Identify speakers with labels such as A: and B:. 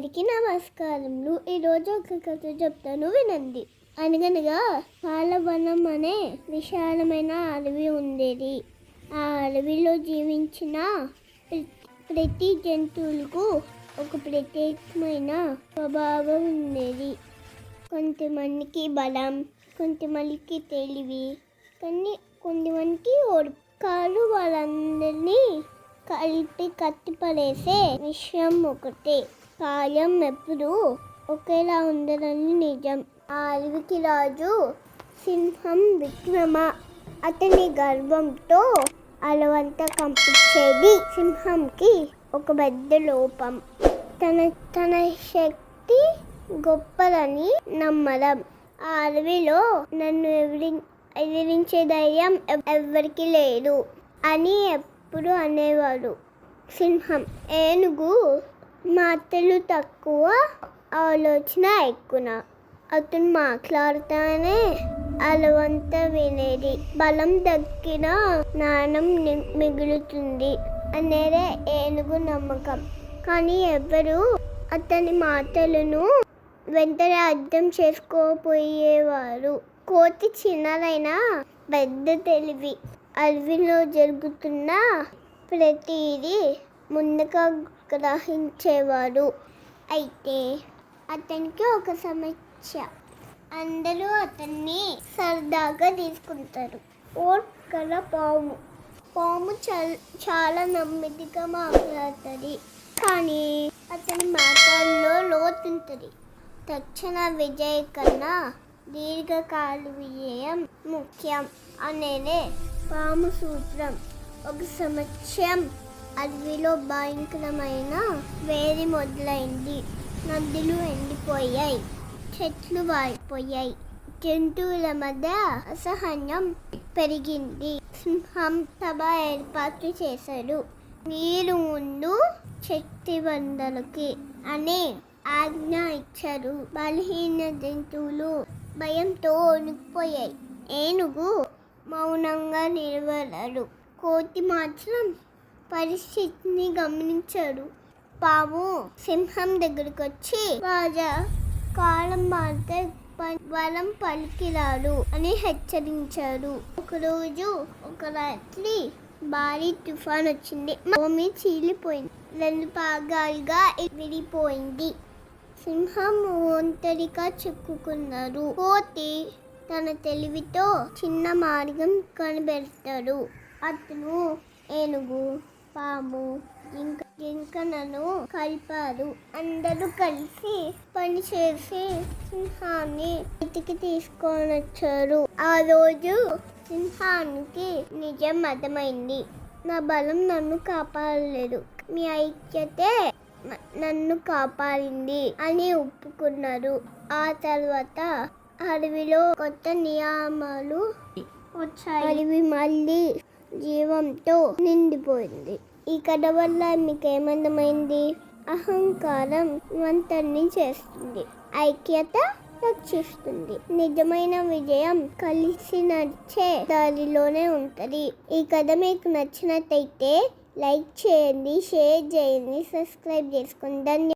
A: అందరికీ నమస్కారములు ఈరోజు ఒక కథ చెప్తాను వినండి. అనగనగా పాలవనం అనే విశాలమైన అడవి ఉండేది. ఆ అడవిలో జీవించిన ప్ర- ప్రతి జంతువులకు ఒక ప్రత్యేకమైన స్వభావం ఉండేది. కొంతమందికి బలం కొంతమందికి తెలివి కానీ కొంతమందికి ఓడికాలు వాళ్ళందరినీ కలిపి కట్టిపడేసే విషయం ఒకటే. కాలం ఎప్పుడూ ఒకేలా ఉండదని నిజం. ఆ అడవికి రాజు సింహం విక్రమ అతని గర్వంతో అలవంతా కంపించేది. సింహంకి ఒక పెద్ద లోపం. తన తన శక్తి గొప్పదని నమ్మడం ఆ అడవిలో నన్ను ఎవరి ఎదిరించే ధైర్యం ఎవరికి ఎవ్వరికీ లేదు అని ఎప్పుడు అనేవాడు. సింహం ఏనుగు మాటలు తక్కువ ఆలోచన ఎక్కువ. అతను మాట్లాడుతానే అలవంత వినేది. బలం దక్కిన నాణం ని- మిగులుతుంది అనేదే ఏనుగు నమ్మకం. కానీ ఎవరు అతని మాటలను వెంటనే అర్థం చేసుకోపోయేవారు. కోతి చిన్నదైనా పెద్ద తెలివి. అడవిలో జరుగుతున్న ప్రతిదీ ముందుగా గ్రహించేవాడు అయితే అతనికి ఒక సమస్య. అందరూ అతన్ని సరదాగా తీసుకుంటారు. ఓట్కల పాము. పాము చల్ చాలా నెమ్మదిగా మాట్లాడుతుంది. కానీ అతని మాటల్లో లోతుంటుంది. తక్షణ విజయ కన్నా దీర్ఘకాల విజయం ముఖ్యం అనేదే పాము సూత్రం. ఒక సమస్య అడవిలో భయంకరమైన వేడి మొదలైంది. నదులు ఎండిపోయాయి. చెట్లు వాడిపోయాయి. జంతువుల మధ్య అసహనం పెరిగింది. సింహం సభ ఏర్పాటు చేశాడు. మీరు ముందు శక్తివంతులకి అనే ఆజ్ఞ ఇచ్చారు. బలహీన జంతువులు భయంతో వణికిపోయాయి. ఏనుగు మౌనంగా నిలబడారు కోతి మాత్రం పరిస్థితిని గమనించాడు. పాము సింహం దగ్గరికి వచ్చి రాజా కాలం మారితే వరం పలికిరాడు అని హెచ్చరించాడు. ఒకరోజు ఒక రాత్రి భారీ తుఫాన్ వచ్చింది భూమి చీలిపోయింది. రెండు భాగాలుగా విడిపోయింది సింహం ఒంటరిగా చిక్కుకున్నాడు. కోతి తన తెలివితో చిన్న మార్గం కనిపెడతాడు అతను ఏనుగు పాము ఇంకా జింకనను కలిపారు. అందరూ కలిసి పని చేసి సింహాన్ని ఇంటికి తీసుకొని వచ్చారు ఆ రోజు సింహానికి నిజం అర్థమైంది. నా బలం నన్ను కాపాడలేదు. మీ ఐక్యతే నన్ను కాపాడింది అని ఒప్పుకున్నారు. ఆ తర్వాత అడవిలో కొత్త నియమాలు వచ్చాయి. అడవి మళ్ళీ జీవంతో నిండిపోయింది. ఈ కథ వల్ల మీకు ఏమందమైంది అహంకారం వంతన్ని చేస్తుంది. ఐక్యత రక్షిస్తుంది. నిజమైన విజయం కలిసి నడిచే దారిలోనే ఉంటుంది. ఈ కథ మీకు నచ్చినట్టయితే లైక్ చేయండి షేర్ చేయండి సబ్స్క్రైబ్ చేసుకోండి ధన్యవాదాలు